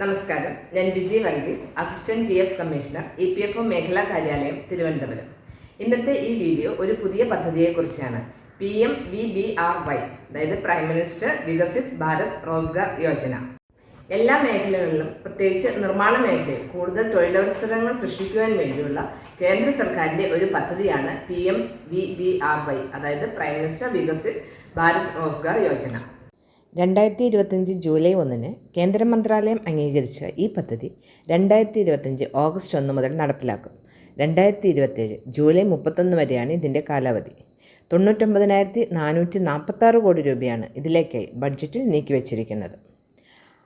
നമസ്കാരം. ഞാൻ Vijay Varghese assistant P F commissioner E P F O മേഖലാ കാര്യാലയം തിരുവനന്തപുരം. ഇന്നത്തെ ഈ വീഡിയോ ഒരു പുതിയ പദ്ധതിയെക്കുറിച്ചാണ്. P M V B R Y അതായത് പ്രൈം മിനിസ്റ്റർ വികസിത് ഭാരത് റോസ്ഗാർ യോജന. എല്ലാ മേഖലകളിലും പ്രത്യേകിച്ച് നിർമ്മാണ മേഖലയിൽ കൂടുതൽ തൊഴിലവസരങ്ങൾ സൃഷ്ടിക്കുവാൻ വേണ്ടിയുള്ള കേന്ദ്ര സർക്കാരിന്റെ ഒരു പദ്ധതിയാണ് P M V B R Y അതായത് പ്രൈം മിനിസ്റ്റർ വികസിത് ഭാരത് റോസ്ഗാർ യോജന. രണ്ടായിരത്തി ഇരുപത്തഞ്ച് ജൂലൈ ഒന്നിന് കേന്ദ്ര മന്ത്രാലയം അംഗീകരിച്ച ഈ പദ്ധതി രണ്ടായിരത്തി ഇരുപത്തഞ്ച് ഓഗസ്റ്റ് ഒന്ന് മുതൽ നടപ്പിലാക്കും. രണ്ടായിരത്തി ഇരുപത്തേഴ് ജൂലൈ മുപ്പത്തൊന്ന് വരെയാണ് ഇതിന്റെ കാലാവധി. തൊണ്ണൂറ്റൊമ്പതിനായിരത്തി നാനൂറ്റി നാൽപ്പത്താറ് കോടി രൂപയാണ് ഇതിലേക്കായി ബഡ്ജറ്റിൽ നീക്കിവച്ചിരിക്കുന്നത്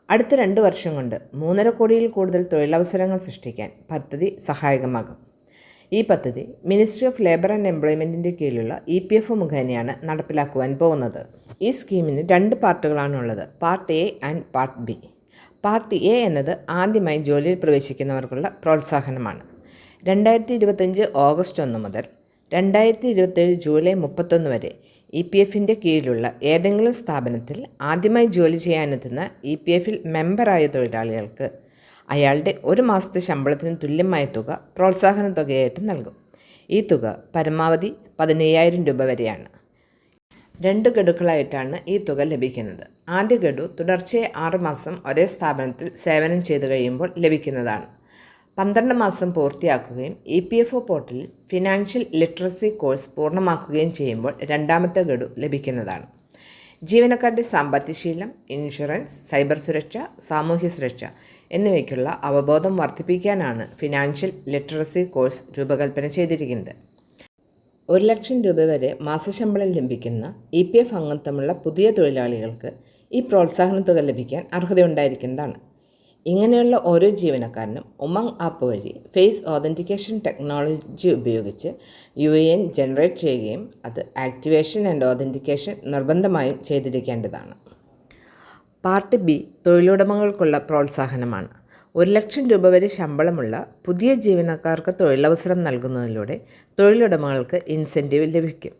അടുത്ത രണ്ട് വർഷം കൊണ്ട് മൂന്നര കോടിയിൽ കൂടുതൽ തൊഴിലവസരങ്ങൾ സൃഷ്ടിക്കാൻ പദ്ധതി സഹായകമാകും. ഈ പദ്ധതി മിനിസ്ട്രി ഓഫ് ലേബർ ആൻഡ് എംപ്ലോയ്മെന്റിന്റെ കീഴിലുള്ള ഇ പി എഫ് മുഖേനയാണ് നടപ്പിലാക്കുവാൻ പോകുന്നത്. ഈ സ്കീമിന് രണ്ട് പാർട്ടുകളാണുള്ളത്. Part A and part B. Part A എന്നത് ആദ്യമായി ജോലിയിൽ പ്രവേശിക്കുന്നവർക്കുള്ള പ്രോത്സാഹനമാണ്. രണ്ടായിരത്തി ഇരുപത്തഞ്ച് ഓഗസ്റ്റ് ഒന്ന് മുതൽ രണ്ടായിരത്തി ഇരുപത്തേഴ് ജൂലൈ മുപ്പത്തൊന്ന് വരെ ഇ പി എഫിന്റെ കീഴിലുള്ള ഏതെങ്കിലും സ്ഥാപനത്തിൽ ആദ്യമായി ജോലി ചെയ്യാനെത്തുന്ന ഇ പി എഫിൽ മെമ്പറായ തൊഴിലാളികൾക്ക് അയാളുടെ ഒരു മാസത്തെ ശമ്പളത്തിന് തുല്യമായ തുക പ്രോത്സാഹന തുകയായിട്ട് നൽകും. ഈ തുക പരമാവധി പതിനയ്യായിരം രൂപ വരെയാണ്. രണ്ട് ഗഡുക്കളായിട്ടാണ് ഈ തുക ലഭിക്കുന്നത്. ആദ്യ ഗഡു തുടർച്ചയായി ആറ് മാസം ഒരേ സ്ഥാപനത്തിൽ സേവനം ചെയ്തു കഴിയുമ്പോൾ ലഭിക്കുന്നതാണ്. പന്ത്രണ്ട് മാസം പൂർത്തിയാക്കുകയും ഇ പി എഫ് ഒ പോർട്ടലിൽ ഫിനാൻഷ്യൽ ലിറ്ററസി കോഴ്സ് പൂർണമാക്കുകയും ചെയ്യുമ്പോൾ രണ്ടാമത്തെ ഗഡു ലഭിക്കുന്നതാണ്. ജീവനക്കാരുടെ സാമ്പത്തികശീലം ഇൻഷുറൻസ് സൈബർ സുരക്ഷ സാമൂഹ്യ സുരക്ഷ എന്നിവയ്ക്കുള്ള അവബോധം വർദ്ധിപ്പിക്കാനാണ് ഫിനാൻഷ്യൽ ലിറ്ററസി കോഴ്സ് രൂപകൽപ്പന ചെയ്തിരിക്കുന്നത്. ഒരു ലക്ഷം രൂപ വരെ മാസശമ്പളം ലഭിക്കുന്ന ഇ പി എഫ് അംഗത്വമുള്ള പുതിയ തൊഴിലാളികൾക്ക് ഈ പ്രോത്സാഹന തുക ലഭിക്കാൻ അർഹതയുണ്ടായിരിക്കുന്നതാണ്. ഇങ്ങനെയുള്ള ഓരോ ജീവനക്കാരനും ഉമങ് ആപ്പ് വഴി ഫേസ് ഓതന്റിക്കേഷൻ ടെക്നോളജി ഉപയോഗിച്ച് യു എ എൻ ജനറേറ്റ് ചെയ്യുകയും അത് ആക്ടിവേഷൻ ആൻഡ് ഓതന്റിക്കേഷൻ നിർബന്ധമായും ചെയ്തിരിക്കേണ്ടതാണ്. Part B തൊഴിലുടമകൾക്കുള്ള പ്രോത്സാഹനമാണ്. ഒരു ലക്ഷം രൂപ വരെ ശമ്പളമുള്ള പുതിയ ജീവനക്കാർക്ക് തൊഴിലവസരം നൽകുന്നതിലൂടെ തൊഴിലുടമകൾക്ക് ഇൻസെന്റീവ് ലഭിക്കും.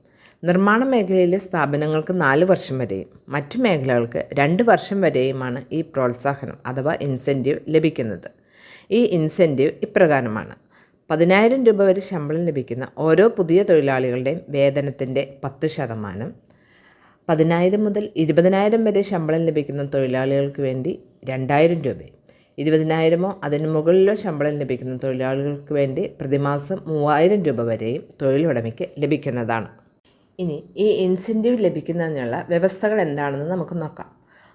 നിർമ്മാണ മേഖലയിലെ സ്ഥാപനങ്ങൾക്ക് നാല് വർഷം വരെയും മറ്റു മേഖലകൾക്ക് രണ്ട് വർഷം വരെയുമാണ് ഈ പ്രോത്സാഹനം അഥവാ ഇൻസെന്റീവ് ലഭിക്കുന്നത്. ഈ ഇൻസെന്റീവ് ഇപ്രകാരമാണ്. പതിനായിരം രൂപ വരെ ശമ്പളം ലഭിക്കുന്ന ഓരോ പുതിയ തൊഴിലാളികളുടെയും വേതനത്തിന്റെ പത്ത് ശതമാനം പതിനായിരം മുതൽ ഇരുപതിനായിരം വരെ ശമ്പളം ലഭിക്കുന്ന തൊഴിലാളികൾക്ക് വേണ്ടി രണ്ടായിരം രൂപയും ഇരുപതിനായിരമോ അതിന് മുകളിലോ ശമ്പളം ലഭിക്കുന്ന തൊഴിലാളികൾക്ക് വേണ്ടി പ്രതിമാസം മൂവായിരം രൂപ വരെയും തൊഴിലുടമയ്ക്ക് ലഭിക്കുന്നതാണ്. ഇനി ഈ ഇൻസെന്റീവ് ലഭിക്കുന്നതിനുള്ള വ്യവസ്ഥകൾ എന്താണെന്ന് നമുക്ക് നോക്കാം.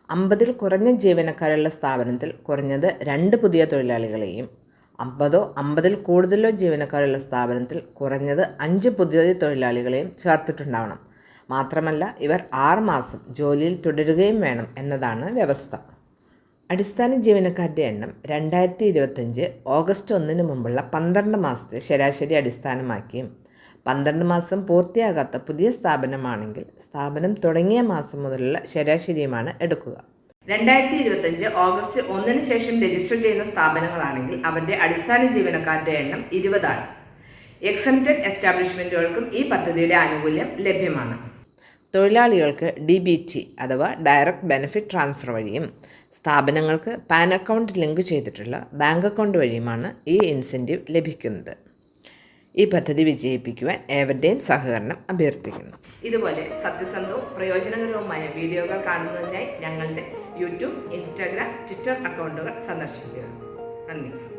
അമ്പതിൽ കുറഞ്ഞ ജീവനക്കാരുള്ള സ്ഥാപനത്തിൽ കുറഞ്ഞത് രണ്ട് പുതിയ തൊഴിലാളികളെയും അമ്പതോ അമ്പതിൽ കൂടുതലോ ജീവനക്കാരുള്ള സ്ഥാപനത്തിൽ കുറഞ്ഞത് അഞ്ച് പുതിയ തൊഴിലാളികളെയും ചേർത്തിട്ടുണ്ടാവണം. മാത്രമല്ല ഇവർ ആറ് മാസം ജോലിയിൽ തുടരുകയും വേണം എന്നതാണ് വ്യവസ്ഥ. അടിസ്ഥാന ജീവനക്കാരുടെ എണ്ണം രണ്ടായിരത്തി ഇരുപത്തഞ്ച് ഓഗസ്റ്റ് ഒന്നിന് മുമ്പുള്ള പന്ത്രണ്ട് മാസത്തെ ശരാശരി അടിസ്ഥാനമാക്കിയും പന്ത്രണ്ട് മാസം പൂർത്തിയാകാത്ത പുതിയ സ്ഥാപനമാണെങ്കിൽ സ്ഥാപനം തുടങ്ങിയ മാസം മുതലുള്ള ശരാശരിയുമാണ് എടുക്കുക. രണ്ടായിരത്തി ഇരുപത്തഞ്ച് ഓഗസ്റ്റ് ഒന്നിന് ശേഷം രജിസ്റ്റർ ചെയ്യുന്ന സ്ഥാപനങ്ങളാണെങ്കിൽ അവരുടെ അടിസ്ഥാന ജീവനക്കാരുടെ എണ്ണം ഇരുപതാണ്. എക്സംറ്റഡ് എസ്റ്റാബ്ലിഷ്മെന്റുകൾക്കും ഈ പദ്ധതിയുടെ ആനുകൂല്യം ലഭ്യമാണ്. തൊഴിലാളികൾക്ക് ഡി ബി ടി അഥവാ ഡയറക്റ്റ് ബെനിഫിറ്റ് ട്രാൻസ്ഫർ വഴിയും സ്ഥാപനങ്ങൾക്ക് പാൻ അക്കൗണ്ട് ലിങ്ക് ചെയ്തിട്ടുള്ള ബാങ്ക് അക്കൗണ്ട് വഴിയുമാണ് ഈ ഇൻസെന്റീവ് ലഭിക്കുന്നത്. ഈ പദ്ധതി വിജയിപ്പിക്കുവാൻ ഏവരുടെയും സഹകരണം അഭ്യർത്ഥിക്കുന്നു. ഇതുപോലെ സത്യസന്ധവും പ്രയോജനകരവുമായ വീഡിയോകൾ കാണുന്നതിനായി ഞങ്ങളുടെ യൂട്യൂബ് ഇൻസ്റ്റാഗ്രാം ട്വിറ്റർ അക്കൗണ്ടുകൾ സന്ദർശിക്കുക. നന്ദി.